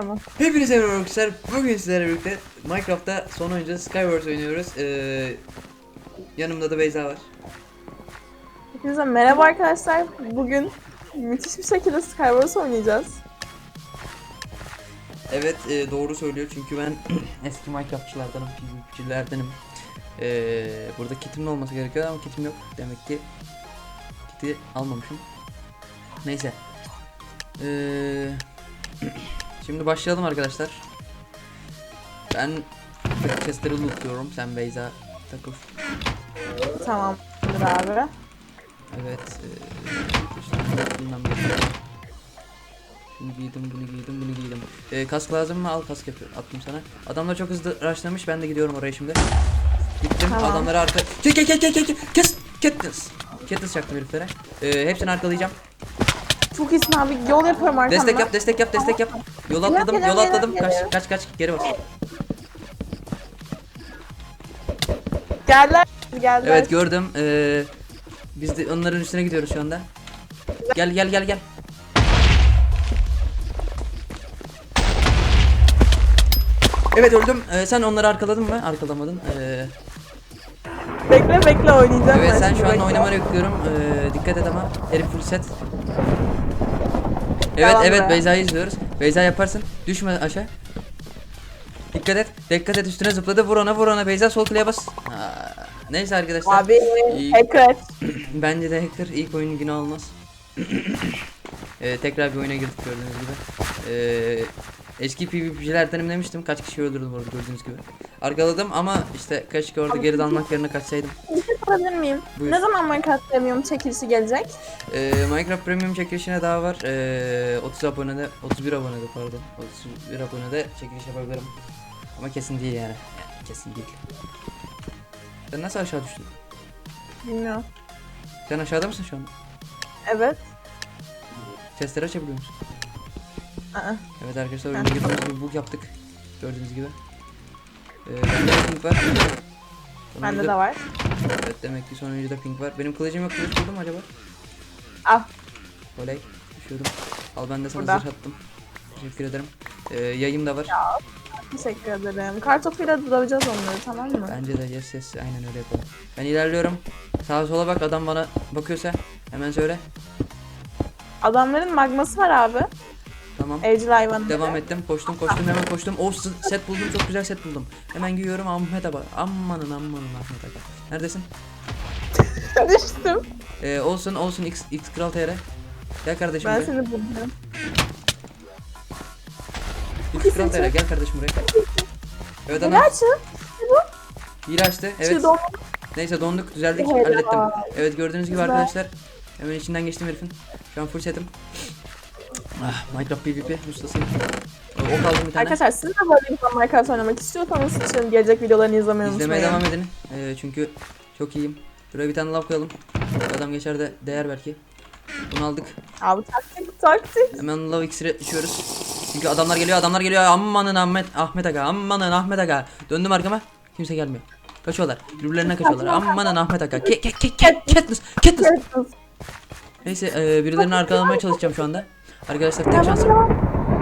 Tamam. Hepinize merhaba arkadaşlar. Bugün sizlerle birlikte Minecraft'ta son oyuncu Skyward oynuyoruz. Ee, yanımda da Beyza var. Hepinize merhaba arkadaşlar. Bugün müthiş bir şekilde Skywars oynayacağız. Evet e, doğru söylüyor çünkü ben eski Minecraftçılardanım, PvP'cilerdenim. Ee, burada kitimle olması gerekiyor ama kitim yok. Demek ki kiti almamışım. Neyse. Ee, şimdi başlayalım arkadaşlar. Ben chestleri lootluyorum. Sen Beyza takıl. Tamamdır abi. Evet. bilmem ne. Şunu giydim, bunu giydim, bunu giydim. Eee, kask lazım mı? Al kask yapıyorum. Attım sana. Adamlar çok hızlı rushlamış. Ben de gidiyorum oraya şimdi. Gittim. Tamam. Adamları arka... Kes kes kes kes kes kes Katniss. Katniss çaktım heriflere. Eee, hepsini arkalayacağım. Çok iyisin abi. Yol yapıyorum arkamda. Destek yap, destek yap, destek yap. Yol atladım, yol atladım. Kaç, kaç, kaç. Geri bas. Geldiler. Geldiler. Evet gördüm. Eee, biz de onların üstüne gidiyoruz şu anda. Gel gel gel gel. Evet öldüm. Ee, sen onları arkaladın mı? Arkalamadın. Ee, Bekle bekle oynayacağım evet ben sen şimdi, şu an bekle. oynamanı yüklüyorum. Ee, dikkat et ama. Herif full set. Evet Devam evet be. Beyza'yı izliyoruz. Beyza yaparsın. Düşme aşağı. Dikkat et. Dikkat et üstüne zıpladı. Vur ona vur ona. Beyza sol kliğe bas. Aa, neyse arkadaşlar. Abi İyi. hacker. Bence de hacker ilk oyunun günü olmaz. Ee, tekrar bir oyuna girdik gördüğünüz gibi. Ee, eski PvP'cilerdenim demiştim. Kaç kişi öldürdüm orada gördüğünüz gibi. Arkaladım ama işte keşke orada geri dalmak yerine kaçsaydım. Bir şey sorabilir miyim? Buyur. Ne zaman Minecraft Premium çekilişi gelecek? Ee, Minecraft Premium çekilişine daha var. Ee, 30 abonede, 31 abonede pardon. 31 abonede çekiliş yapabilirim. Ama kesin değil yani. yani kesin değil. Sen nasıl aşağı düştün? Bilmiyorum. Sen aşağıda mısın şu an? Evet. Testleri açabiliyor musun? Aa. Evet arkadaşlar oyuna girdiğimiz gibi bug yaptık. Gördüğünüz gibi. Ee, bende de pink var. Bende de var. Evet demek ki sonuncuda pink var. Benim kılıcım yok kılıç buldum acaba? Al. Oley. Düşüyordum. Al ben de sana Burada. zırh attım. Teşekkür ederim. Ee, yayım da var. Teşekkür ederim. Kartopuyla döveceğiz onları tamam mı? Bence de yes yes aynen öyle yapalım. Ben ilerliyorum. Sağa sola bak adam bana bakıyorsa hemen söyle. Adamların magması var abi. Tamam. Evcil hayvanı. Devam ettim. Koştum koştum hemen koştum. Oh set buldum çok güzel set buldum. Hemen giyiyorum Ahmet abi. Amanın amanın Ahmet abi. Neredesin? Düştüm. Ee, olsun olsun X, X Kral TR. Gel kardeşim Ben buraya. seni buldum. X Kral TR gel kardeşim buraya. Evet Ne adam açın? hile açtı. Evet. Şu Neyse donduk düzeldik Helal. hallettim. Evet gördüğünüz gibi Güzel. arkadaşlar. Hemen içinden geçtim herifin. Şu an full setim. Ah, Minecraft PvP ustasıyım. O o kaldı bir tane. Arkadaşlar siz de böyle bir Minecraft oynamak istiyorsanız için gelecek videolarını izlemeyi İzlemeye unutmayın. devam edin. Ee, çünkü çok iyiyim. Şuraya bir tane lav koyalım. Adam geçer de değer belki. Bunu aldık. Abi taktik taktik. Hemen lav iksiri içiyoruz. Çünkü adamlar geliyor, adamlar geliyor. Ammanın Ahmet, Ahmet Aga, ammanın Ahmet Aga. Döndüm arkama. Kimse gelmiyor. Kaçıyorlar. Birbirlerine kaçıyorlar. Ammanın Ahmet Aga. Ke ke ke ke Katniss, Katniss. Neyse, e, birilerini arkalamaya çalışacağım şu anda. Arkadaşlar tek şansım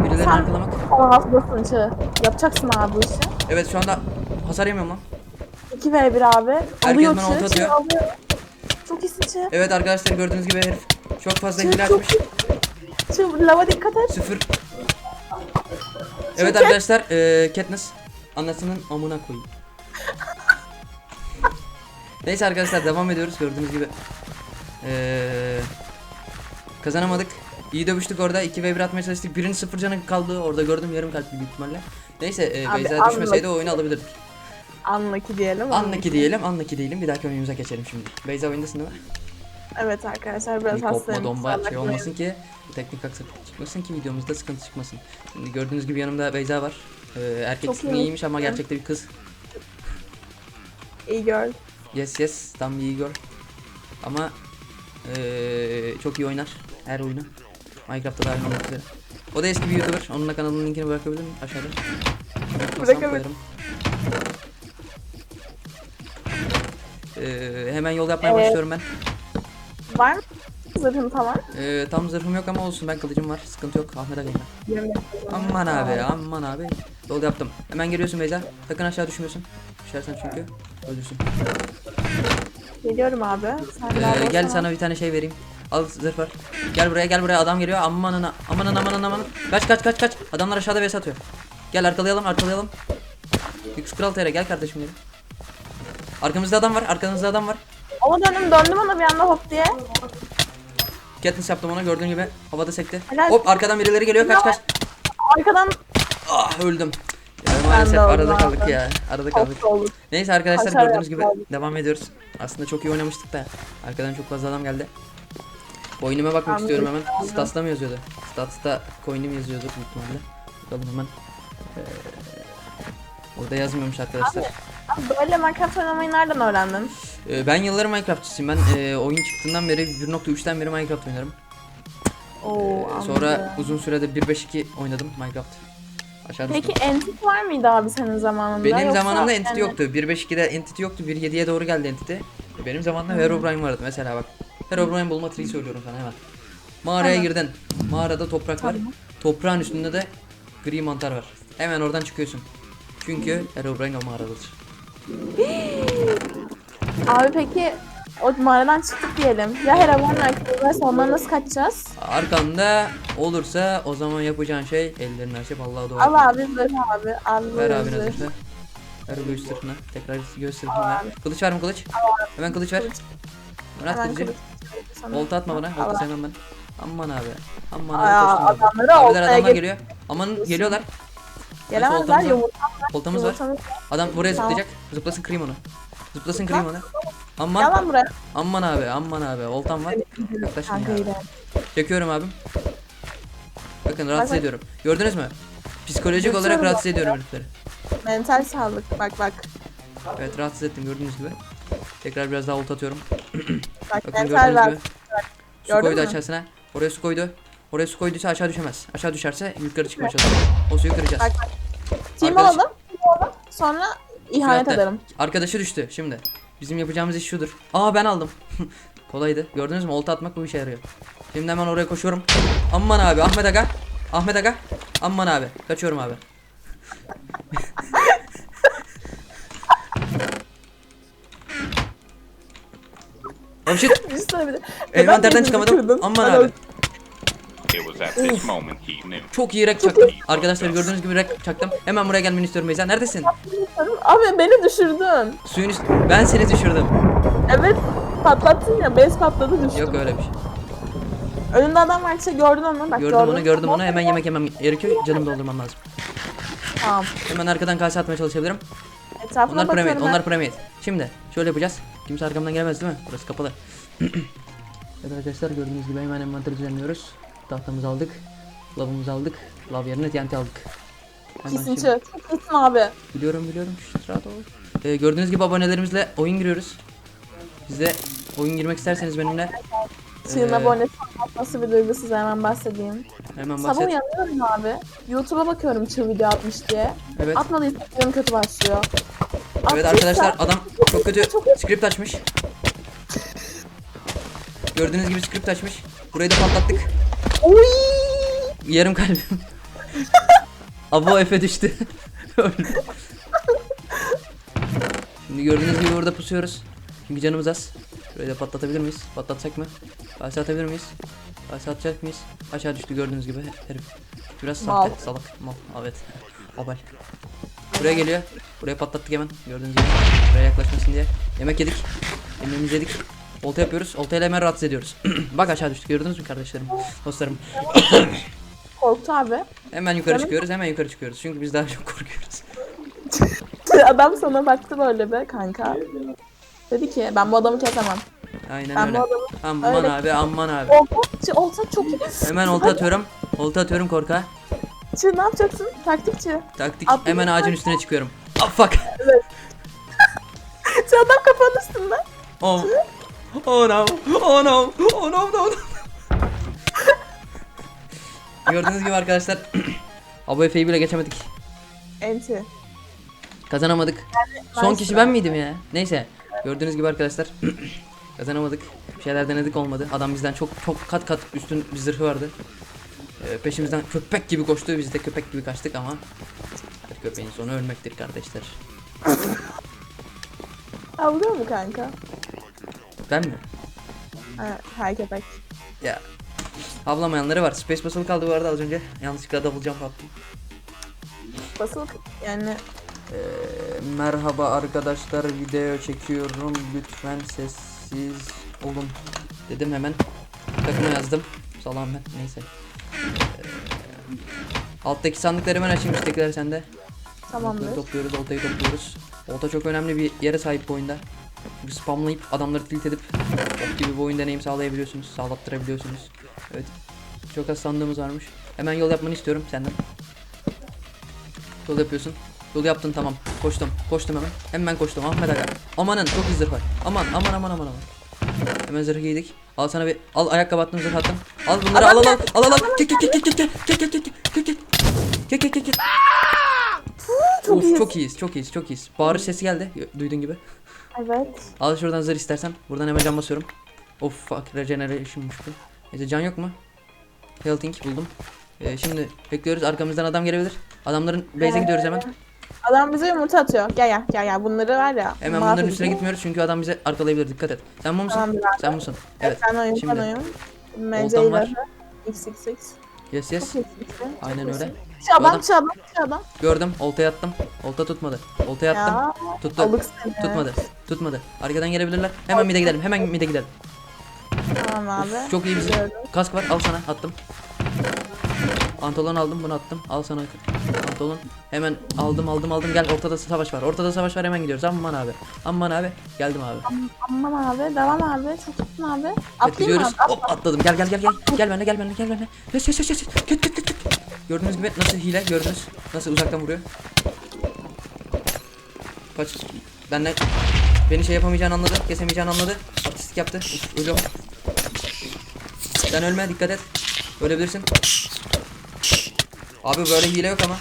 birilerini Sen- arkalamak. Çı. Yapacaksın abi bu işi. Evet şu anda hasar yemiyorum lan. 2 v 1 abi. Alıyor bana olta atıyor. alıyor. Çok iyisin çı. Evet arkadaşlar gördüğünüz gibi herif çok fazla Çı hile çok açmış. Çı lava dikkat et. Sıfır. Evet arkadaşlar eee Katniss anasının amına koyayım. Neyse arkadaşlar devam ediyoruz gördüğünüz gibi. Eee kazanamadık. İyi dövüştük orada 2 ve 1 atmaya çalıştık. Birinin sıfır canı kaldı orada gördüm yarım kalpli büyük ihtimalle. Neyse eee Abi, Beyza düşmeseydi anladım. oyunu alabilirdik. Anlaki diyelim. Anlaki diyelim anlaki diyelim bir dahaki oyunumuza geçelim şimdi. Beyza oyundasın değil mi? Evet arkadaşlar biraz Bir kopma hastayım. domba kusura şey olmasın ki teknik aksaklık çıkmasın ki videomuzda sıkıntı çıkmasın. Şimdi gördüğünüz gibi yanımda Beyza var. Ee, erkek ismi iyi. iyiymiş ama gerçekte bir kız. İyi gör. Yes yes tam bir iyi girl. Ama ee, çok iyi oynar her oyunu. Minecraft'ta dahil olmak üzere. O da eski bir YouTuber. Onun da kanalının linkini bırakabilir miyim aşağıda? Unutmazsam Bırakabilir. koyarım. Ee, hemen yol yapmaya Evet. başlıyorum ben. Var mı zırhın tamam. Ee, tam zırhım yok ama olsun ben kılıcım var. Sıkıntı yok. Ahmet Aga'yım ben. Yemin ederim. Aman abi aman abi. Yol yaptım. Hemen geliyorsun Beyza. Sakın aşağı düşmüyorsun. Düşersen çünkü ölürsün. Geliyorum abi. Sen Ee, gel sana bir tane şey vereyim. Al zırh var. Gel buraya gel buraya adam geliyor. Amanın amanın amanın amanın. Kaç kaç kaç kaç. Adamlar aşağıda bes atıyor. Gel arkalayalım arkalayalım. Yüksek Kral TR gel kardeşim gel. Arkamızda adam var. Arkamızda adam var. Ama döndüm döndüm ona bir anda hop diye. Katniss yaptım ona gördüğün gibi. Havada sekti. Helal. Hop arkadan birileri geliyor. Kaç kaç. Arkadan Ah öldüm. Ya, maalesef arada kaldık abi. ya. Arada kaldık. olduk. Neyse arkadaşlar Hasar gördüğünüz gibi abi. devam ediyoruz. Aslında çok iyi oynamıştık da arkadan çok fazla adam geldi. Coin'ime bakmak istiyorum hemen. Stats'ta mı yazıyordu? Stats'ta coin'im yazıyordu ihtimalle. Bakalım hemen. Ee, orada yazmıyormuş arkadaşlar. Abi Böyle Minecraft oynamayı nereden öğrendin? Ee, ben yıllarım Minecraftçısıyım. Ben e, oyun çıktığından beri 1.3'ten beri Minecraft oynarım. Oo, Ee, sonra anladım. uzun sürede 1.5.2 oynadım Minecraft. Aşağı düştüm. Peki Entity var mıydı abi senin zamanında? Benim Yoksa zamanımda Entity yani- yoktu. 1.5.2'de Entity yoktu. 1.7'ye doğru geldi Entity. Benim zamanımda Herobrine vardı mesela bak. Herobrine bulma triği söylüyorum sana hemen. Mağaraya Tamam. girdin. Mağarada toprak var. Tamam. Toprağın üstünde de gri mantar var. Hemen oradan çıkıyorsun. Çünkü Herobrine o mağaradadır. Abi peki o mağaradan çıktık diyelim. Ya Heramon'un arkasındaysa ondan nasıl kaçacağız? Arkanda olursa o zaman yapacağın şey ellerini açıp Allah'a dua Al etmek. abi zırh abi. Al Ver abine zırh. Ver göğüs sırtına. Tekrar göğüs sırtına ver. Kılıç var mı kılıç? Hemen kılıç ver. Kılıç. Bırak Hemen kılıcı. Olta atma bana. Olta sevmem ben. Aman abi. Aman Aa, abi koştum. ben. adamları Abiler oltaya adamlar geliyor. Aman geliyorlar. Gelemezler oltamız var. yumurta. Oltamız var. Yumurtamız. Adam buraya Tamam. zıplayacak. Zıplasın kırayım onu. Zıplasın kırayım onu. Gel Aman. lan buraya. Aman abi. Aman abi. Oltam var. Yaklaşın Kanka yine. Çekiyorum abim. Bakın rahatsız bak. ediyorum. Gördünüz mü? Psikolojik Götürüyorum olarak rahatsız ediyorum herifleri. Mental sağlık. Bak bak. Evet rahatsız ettim gördüğünüz gibi. Tekrar biraz daha olta atıyorum. Bak Bakın gördüğünüz gibi. Su Gördün koydu mü? aşağısına. Oraya su koydu. Oraya su koyduysa aşağı düşemez. Aşağı düşerse yukarı çıkmaya çalışır. O suyu kıracağız. Bak, Team Arkadaş- olalım. Team olalım. Sonra ihanet Fiyatlar. ederim. Arkadaşı düştü şimdi. Bizim yapacağımız iş şudur. Aa ben aldım. Kolaydı. Gördünüz mü? Olta atmak bu işe yarıyor. Şimdi hemen oraya koşuyorum. Aman abi Ahmet Aga. Ahmet Aga. Aman abi. Kaçıyorum abi. Oh shit. Envanterden Neden çıkamadım. Aman abi. Çok iyi rek çaktım. Arkadaşlar gördüğünüz gibi rek çaktım. Hemen buraya gelmeni istiyorum Beyza. Neredesin? Abi beni düşürdün. Suyun üst... Ben seni düşürdüm. Evet patlattın ya. Bez patladı düştüm. Yok öyle bir şey. Önünde adam var işte gördün onu. Bak Gördüm gördün. onu gördüm onu. Hemen yemek yemem gerekiyor. Canımı doldurmam lazım. Tamam. Hemen arkadan kase atmaya çalışabilirim. Etrafına Onlar ben. onlar premier. Şimdi şöyle yapacağız. Kimse arkamdan gelemez değil mi? Burası kapalı. evet arkadaşlar gördüğünüz gibi hemen envanteri düzenliyoruz. Tahtamızı aldık. Lavımızı aldık. Lav yerine TNT aldık. Hemen Kesinçi. şimdi- abi. Biliyorum biliyorum. Şşt, rahat ol. Ee, gördüğünüz gibi abonelerimizle oyun giriyoruz. Siz de oyun girmek isterseniz benimle Çığın Ee, abonesi nasıl bir duygu size hemen bahsedeyim. hemen Sabah bahset. uyanıyorum abi. YouTube'a bakıyorum çığ video atmış diye. Evet. Atmadıysa kötü başlıyor. Evet arkadaşlar adam çok kötü script açmış. Gördüğünüz gibi script açmış. Burayı da patlattık. Oy! Yarım kalbim. Abo Efe düştü. Şimdi gördüğünüz gibi burada pusuyoruz. Çünkü canımız az. Şurayı da patlatabilir miyiz? Patlatsak mı? Aşağı atabilir miyiz? Aşağı atacak mıyız? Aşağı düştü gördüğünüz gibi herif. Biraz sahte, salak, mal, evet. Abal. Buraya geliyor. Buraya patlattık hemen. Gördüğünüz gibi. Buraya yaklaşmasın diye. Yemek yedik. Yemeğimizi yedik. Olta yapıyoruz. Oltayla hemen rahatsız ediyoruz. Bak aşağı düştü. Gördünüz mü kardeşlerim? Dostlarım. Korktu abi. Hemen yukarı Canım. çıkıyoruz, hemen yukarı çıkıyoruz. Çünkü biz daha çok korkuyoruz. Adam sana baktı böyle be kanka. Dedi ki ben bu adamı kesemem. Aynen Ben öyle. adamı Aman öyle- abi, aman abi. olsa, çığ olsa çok iyi. Hemen olta atıyorum. Olta atıyorum korka. Çığ ne yapacaksın? Taktikçi. Taktik. Atlayın. Hemen ağacın üstüne çıkıyorum. Ah fuck. Çığ adam kafanın üstünde. Oh. Oh no. Oh no. Oh no no. no. Gördüğünüz gibi arkadaşlar. Abu Efe'yi bile geçemedik. Enti. Kazanamadık. Son kişi ben miydim ya? Neyse. Gördüğünüz gibi arkadaşlar. Kazanamadık. Bir şeyler denedik olmadı. Adam bizden çok çok kat kat üstün bir zırhı vardı. Ee, peşimizden köpek gibi koştu. Biz de köpek gibi kaçtık ama her köpeğin sonu ölmektir kardeşler. Avlıyor mu kanka? Ben mi? Ha, her köpek. Ya Havlamayanları var. Space basılı kaldı bu arada az önce. Yanlışlıkla double jump yaptım. Basılı yani Ee, merhaba arkadaşlar video çekiyorum lütfen sessiz olun dedim hemen takımı yazdım salam ben neyse Alttaki sandıkları ben açayım üsttekiler sende. Tamamdır. Sandıkları topluyoruz, oltayı topluyoruz. Olta çok önemli bir yere sahip bu oyunda. Çünkü spamlayıp adamları tilt edip ok gibi bu oyun deneyim sağlayabiliyorsunuz, sağlattırabiliyorsunuz. Evet. Çok az sandığımız varmış. Hemen yol yapmanı istiyorum senden. Yol yapıyorsun. Yol yaptın tamam. Koştum. Koştum hemen. Hemen koştum. Ahmet Aga. Amanın çok iyi var. Aman aman aman aman aman. Hemen zırh giydik. Al sana bir al ayakkabı attım zırh attım. Al bunları al al al al al al. Kek kek kek kek kek kek iyiyiz. çok iyiyiz çok iyiyiz. Bağırış sesi geldi duyduğun gibi. Evet. Al şuradan zırh istersen. Buradan hemen can basıyorum. Of fuck regeneration'muş bu. Neyse can yok mu? Healthing buldum. Ee, şimdi bekliyoruz arkamızdan adam gelebilir. Adamların base'e gidiyoruz hemen. Adam bize yumurta atıyor. Gel gel gel gel. Bunları var ya. Hemen bunların üstüne gitmiyoruz çünkü adam bize arkalayabilir dikkat et. Sen bu musun? Abi. Sen musun? Evet. Ben oyun, Şimdi. ben var. ile XXX. Yes yes. Çok Aynen öyle. Şu adam, şu adam. Gördüm. Oltaya attım. Olta tutmadı. Oltaya attım. Ya, Tuttu. alık seni. Tutmadı. Tutmadı. Arkadan gelebilirler. Hemen mide gidelim. Hemen mide gidelim. Tamam abi. Of, çok iyi bizim. Gördüm. Kask var. Al sana. Attım. Pantolon aldım. Bunu attım. Al sana pantolon. Hemen aldım aldım aldım. Gel ortada savaş var. Ortada savaş var. Hemen gidiyoruz. Aman abi. Aman abi. Geldim abi. Aman abi. Devam abi. Çok tutun abi. Atlayayım mı gidiyoruz. abi? Hop atladım. Gel gel gel gel. Gel benimle gel benimle gel benimle. Yes yes yes yes. Git git git git. Gördüğünüz gibi nasıl hile gördünüz. Nasıl uzaktan vuruyor. Kaç. Benle beni şey yapamayacağını anladı. Kesemeyeceğini anladı. Artistik yaptı. Ölüyorum. Sen ölme dikkat et. Ölebilirsin. Abi böyle hile yok ama.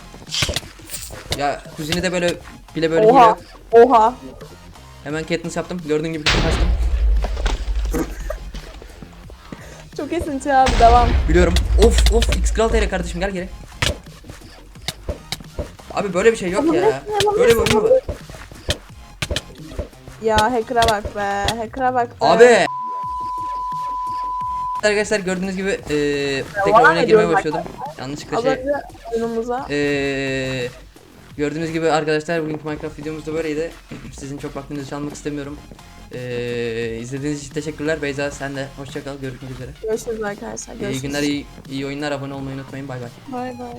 Ya kuzini de böyle bile böyle hile Oha. yok. Oha. Hemen Katniss yaptım. Gördüğün gibi kaçtım. İyisin Çağ abi. Devam. Biliyorum. Of of X TR kardeşim gel geri. Abi böyle bir şey yok ya. Böyle bir oyun mu var? Ya hacker'a bak be. Hacker'a bak be. Abi. Arkadaşlar gördüğünüz gibi eee tekrar oyuna girmeye başladım. Yanlışlıkla şey eee gördüğünüz gibi arkadaşlar bugünkü Minecraft videomuz da böyleydi. Sizin çok vaktinizi çalmak istemiyorum. Eee izlediğiniz için teşekkürler. Beyza sen de hoşça kal. Görüşmek üzere. Görüşürüz arkadaşlar. İyi Görüşürüz. günler, iyi, iyi oyunlar. Abone olmayı unutmayın. Bay bay. Bay bay.